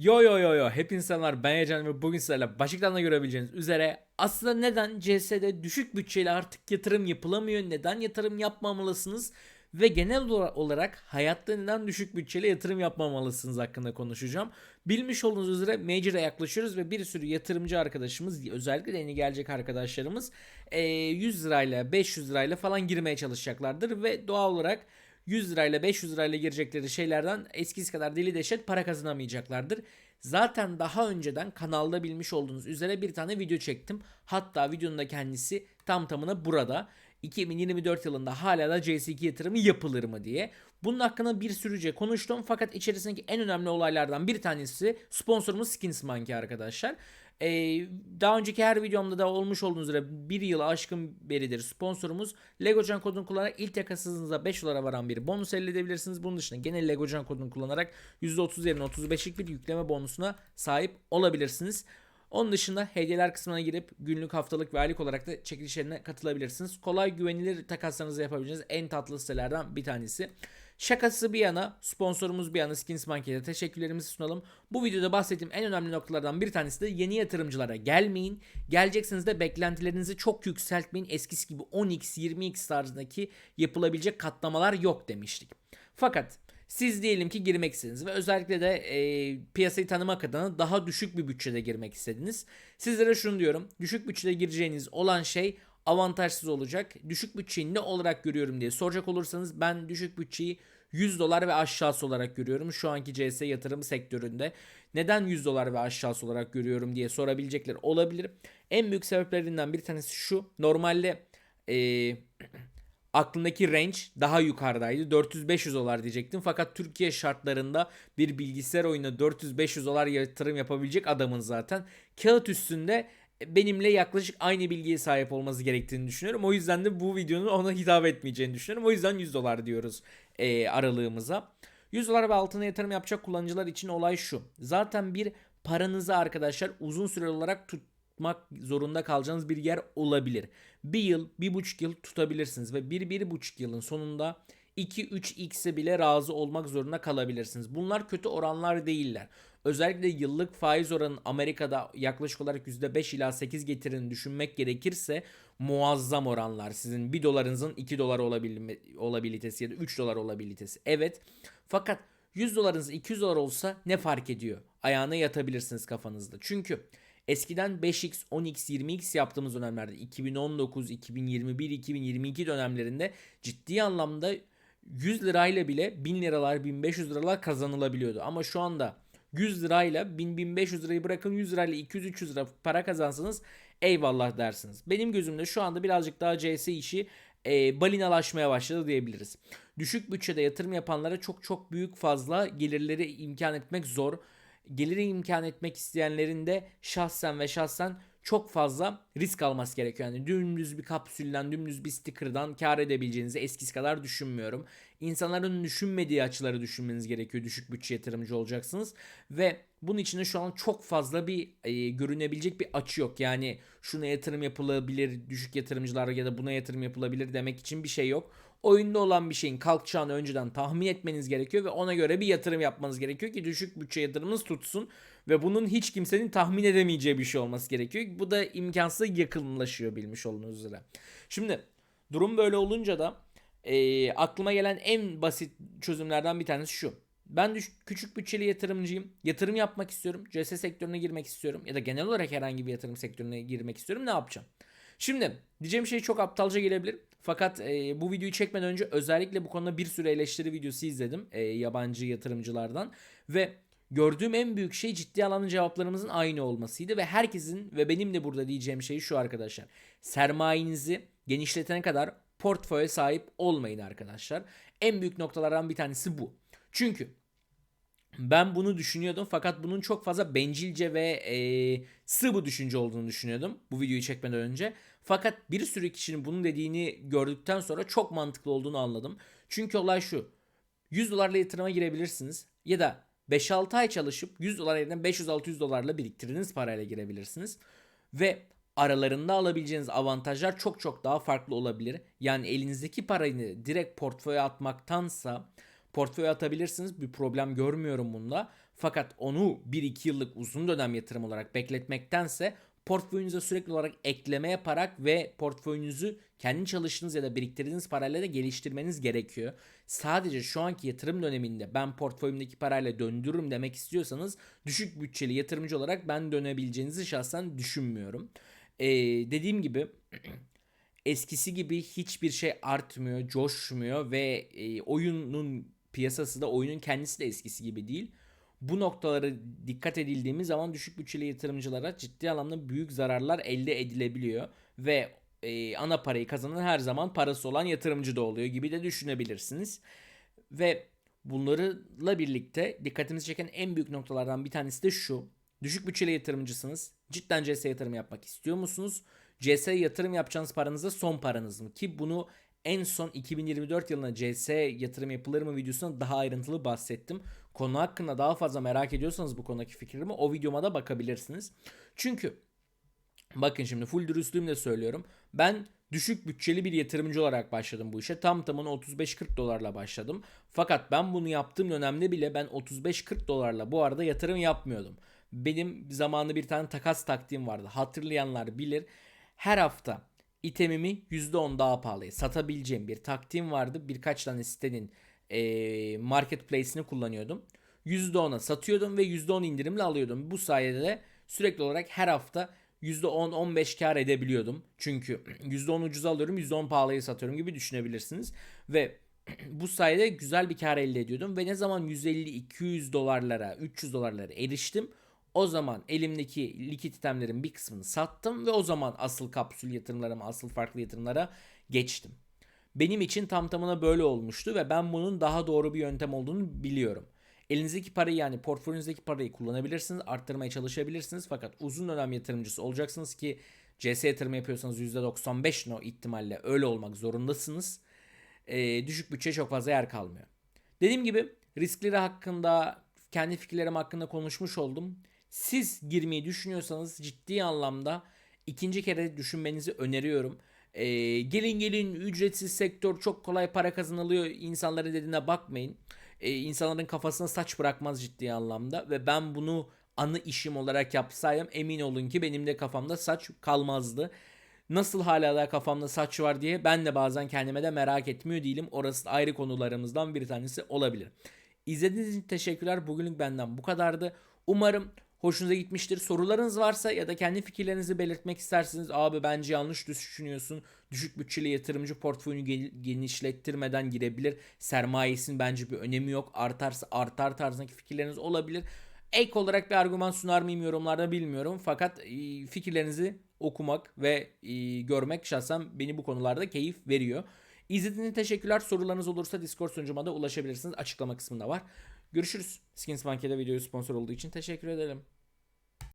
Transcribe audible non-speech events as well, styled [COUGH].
Yo yo yo yo hep insanlar ben Yecan ve bugün sizlerle başlıktan görebileceğiniz üzere aslında neden CS'de düşük bütçeyle artık yatırım yapılamıyor neden yatırım yapmamalısınız ve genel olarak hayatta neden düşük bütçeyle yatırım yapmamalısınız hakkında konuşacağım. Bilmiş olduğunuz üzere Major'a yaklaşıyoruz ve bir sürü yatırımcı arkadaşımız özellikle yeni gelecek arkadaşlarımız 100 lirayla 500 lirayla falan girmeye çalışacaklardır ve doğal olarak 100 lirayla 500 lirayla girecekleri şeylerden eskisi kadar deli deşet para kazanamayacaklardır. Zaten daha önceden kanalda bilmiş olduğunuz üzere bir tane video çektim. Hatta videonun da kendisi tam tamına burada. 2024 yılında hala da CS2 yatırımı yapılır mı diye. Bunun hakkında bir sürüce konuştum fakat içerisindeki en önemli olaylardan bir tanesi sponsorumuz Skins Monkey arkadaşlar. Ee, daha önceki her videomda da olmuş olduğunuz üzere bir yılı aşkın beridir sponsorumuz. LegoCan kodunu kullanarak ilk yakasızınıza 5 dolara varan bir bonus elde edebilirsiniz. Bunun dışında genel LegoCan kodunu kullanarak %30 yerine 35'lik bir yükleme bonusuna sahip olabilirsiniz. Onun dışında hediyeler kısmına girip günlük, haftalık ve aylık olarak da çekilişlerine katılabilirsiniz. Kolay güvenilir takaslarınızı yapabileceğiniz en tatlı sitelerden bir tanesi. Şakası bir yana, sponsorumuz bir yana Skins Monkey'de teşekkürlerimizi sunalım. Bu videoda bahsettiğim en önemli noktalardan bir tanesi de yeni yatırımcılara gelmeyin. Geleceksiniz de beklentilerinizi çok yükseltmeyin. Eskisi gibi 10x, 20x tarzındaki yapılabilecek katlamalar yok demiştik. Fakat siz diyelim ki girmek istediniz ve özellikle de e, piyasayı tanımak adına daha düşük bir bütçede girmek istediniz. Sizlere şunu diyorum. Düşük bütçede gireceğiniz olan şey avantajsız olacak. Düşük bütçeyi ne olarak görüyorum diye soracak olursanız ben düşük bütçeyi 100 dolar ve aşağısı olarak görüyorum şu anki CS yatırım sektöründe. Neden 100 dolar ve aşağısı olarak görüyorum diye sorabilecekler olabilir. En büyük sebeplerinden bir tanesi şu. Normalde ee, aklındaki range daha yukarıdaydı. 400-500 dolar diyecektim. Fakat Türkiye şartlarında bir bilgisayar oyuna 400-500 dolar yatırım yapabilecek adamın zaten kağıt üstünde benimle yaklaşık aynı bilgiye sahip olması gerektiğini düşünüyorum. O yüzden de bu videonun ona hitap etmeyeceğini düşünüyorum. O yüzden 100 dolar diyoruz e, aralığımıza. 100 dolar ve altına yatırım yapacak kullanıcılar için olay şu. Zaten bir paranızı arkadaşlar uzun süreli olarak tutmak zorunda kalacağınız bir yer olabilir. Bir yıl, bir buçuk yıl tutabilirsiniz ve bir, bir buçuk yılın sonunda 2-3x'e bile razı olmak zorunda kalabilirsiniz. Bunlar kötü oranlar değiller. Özellikle yıllık faiz oranı Amerika'da yaklaşık olarak %5 ila 8 getirini düşünmek gerekirse muazzam oranlar. Sizin 1 dolarınızın 2 dolar olabilitesi ya da 3 dolar olabilitesi. Evet. Fakat 100 dolarınız 200 dolar olsa ne fark ediyor? Ayağına yatabilirsiniz kafanızda. Çünkü eskiden 5x, 10x, 20x yaptığımız dönemlerde 2019, 2021, 2022 dönemlerinde ciddi anlamda 100 lirayla bile 1000 liralar, 1500 liralar kazanılabiliyordu. Ama şu anda 100 lirayla 1000-1500 lirayı bırakın 100 lirayla 200-300 lira para kazansanız eyvallah dersiniz. Benim gözümde şu anda birazcık daha CS işi e, balinalaşmaya başladı diyebiliriz. Düşük bütçede yatırım yapanlara çok çok büyük fazla gelirleri imkan etmek zor. Geliri imkan etmek isteyenlerin de şahsen ve şahsen çok fazla risk alması gerekiyor. Yani dümdüz bir kapsülden, dümdüz bir sticker'dan kar edebileceğinizi eskisi kadar düşünmüyorum. İnsanların düşünmediği açıları düşünmeniz gerekiyor. Düşük bütçe yatırımcı olacaksınız. Ve bunun içinde şu an çok fazla bir e, görünebilecek bir açı yok. Yani şuna yatırım yapılabilir, düşük yatırımcılar ya da buna yatırım yapılabilir demek için bir şey yok oyunda olan bir şeyin kalkacağını önceden tahmin etmeniz gerekiyor ve ona göre bir yatırım yapmanız gerekiyor ki düşük bütçe yatırımınız tutsun ve bunun hiç kimsenin tahmin edemeyeceği bir şey olması gerekiyor. Bu da imkansız yakınlaşıyor bilmiş olduğunuz üzere. Şimdi durum böyle olunca da e, aklıma gelen en basit çözümlerden bir tanesi şu. Ben düş- küçük bütçeli yatırımcıyım. Yatırım yapmak istiyorum. CS sektörüne girmek istiyorum. Ya da genel olarak herhangi bir yatırım sektörüne girmek istiyorum. Ne yapacağım? Şimdi diyeceğim şey çok aptalca gelebilir. Fakat e, bu videoyu çekmeden önce özellikle bu konuda bir sürü eleştiri videosu izledim e, yabancı yatırımcılardan ve gördüğüm en büyük şey ciddi anlamda cevaplarımızın aynı olmasıydı ve herkesin ve benim de burada diyeceğim şey şu arkadaşlar. Sermayenizi genişletene kadar portföye sahip olmayın arkadaşlar. En büyük noktalardan bir tanesi bu. Çünkü ben bunu düşünüyordum fakat bunun çok fazla bencilce ve e, sığ bu düşünce olduğunu düşünüyordum bu videoyu çekmeden önce. Fakat bir sürü kişinin bunun dediğini gördükten sonra çok mantıklı olduğunu anladım. Çünkü olay şu. 100 dolarla yatırıma girebilirsiniz ya da 5-6 ay çalışıp 100 dolar yerine 500-600 dolarla biriktirdiğiniz parayla girebilirsiniz. Ve aralarında alabileceğiniz avantajlar çok çok daha farklı olabilir. Yani elinizdeki parayı direkt portföye atmaktansa portföye atabilirsiniz. Bir problem görmüyorum bunda. Fakat onu 1-2 yıllık uzun dönem yatırım olarak bekletmektense portföyünüze sürekli olarak ekleme yaparak ve portföyünüzü kendi çalıştığınız ya da biriktirdiğiniz parayla da geliştirmeniz gerekiyor. Sadece şu anki yatırım döneminde ben portföyümdeki parayla döndürürüm demek istiyorsanız düşük bütçeli yatırımcı olarak ben dönebileceğinizi şahsen düşünmüyorum. Ee, dediğim gibi [CLEARS THROAT] eskisi gibi hiçbir şey artmıyor, coşmuyor ve e, oyunun piyasası da oyunun kendisi de eskisi gibi değil. Bu noktaları dikkat edildiğimiz zaman düşük bütçeli yatırımcılara ciddi anlamda büyük zararlar elde edilebiliyor ve e, ana parayı kazanan her zaman parası olan yatırımcı da oluyor gibi de düşünebilirsiniz. Ve bunlarla birlikte dikkatimizi çeken en büyük noktalardan bir tanesi de şu. Düşük bütçeli yatırımcısınız. Cidden CS yatırım yapmak istiyor musunuz? CS yatırım yapacağınız paranız da son paranız mı? Ki bunu en son 2024 yılında CS yatırım yapılır mı videosunda daha ayrıntılı bahsettim. Konu hakkında daha fazla merak ediyorsanız bu konudaki fikrimi o videoma da bakabilirsiniz. Çünkü bakın şimdi full dürüstlüğümle söylüyorum. Ben düşük bütçeli bir yatırımcı olarak başladım bu işe. Tam tamına 35-40 dolarla başladım. Fakat ben bunu yaptığım dönemde bile ben 35-40 dolarla bu arada yatırım yapmıyordum. Benim zamanında bir tane takas taktiğim vardı. Hatırlayanlar bilir. Her hafta itemimi %10 daha pahalıya satabileceğim bir taktiğim vardı. Birkaç tane sitenin e, marketplace'ini kullanıyordum. %10'a satıyordum ve %10 indirimle alıyordum. Bu sayede de sürekli olarak her hafta %10-15 kar edebiliyordum. Çünkü [CLEARS THROAT] %10 ucuz alıyorum %10 pahalıya satıyorum gibi düşünebilirsiniz. Ve [CLEARS THROAT] bu sayede güzel bir kar elde ediyordum. Ve ne zaman 150-200 dolarlara 300 dolarlara eriştim. O zaman elimdeki likit itemlerin bir kısmını sattım ve o zaman asıl kapsül yatırımlarıma, asıl farklı yatırımlara geçtim. Benim için tam tamına böyle olmuştu ve ben bunun daha doğru bir yöntem olduğunu biliyorum. Elinizdeki parayı yani portföyünüzdeki parayı kullanabilirsiniz, arttırmaya çalışabilirsiniz fakat uzun dönem yatırımcısı olacaksınız ki CS yatırımı yapıyorsanız %95 no ihtimalle öyle olmak zorundasınız. Ee, düşük bütçe çok fazla yer kalmıyor. Dediğim gibi riskleri hakkında, kendi fikirlerim hakkında konuşmuş oldum. Siz girmeyi düşünüyorsanız ciddi anlamda ikinci kere düşünmenizi öneriyorum. Ee, gelin gelin ücretsiz sektör çok kolay para kazanılıyor insanların dediğine bakmayın. Ee, insanların kafasına saç bırakmaz ciddi anlamda ve ben bunu anı işim olarak yapsaydım emin olun ki benim de kafamda saç kalmazdı. Nasıl hala da kafamda saç var diye ben de bazen kendime de merak etmiyor değilim. Orası da ayrı konularımızdan bir tanesi olabilir. İzlediğiniz için teşekkürler. Bugünlük benden bu kadardı. Umarım hoşunuza gitmiştir. Sorularınız varsa ya da kendi fikirlerinizi belirtmek isterseniz abi bence yanlış düşünüyorsun. Düşük bütçeli yatırımcı portföyünü genişlettirmeden girebilir. Sermayesinin bence bir önemi yok. Artarsa artar tarzındaki fikirleriniz olabilir. Ek olarak bir argüman sunar mıyım yorumlarda bilmiyorum. Fakat e, fikirlerinizi okumak ve e, görmek şahsen beni bu konularda keyif veriyor. İzlediğiniz için teşekkürler. Sorularınız olursa Discord sunucuma da ulaşabilirsiniz. Açıklama kısmında var. Görüşürüz. Skins Bank'e videoyu sponsor olduğu için teşekkür ederim.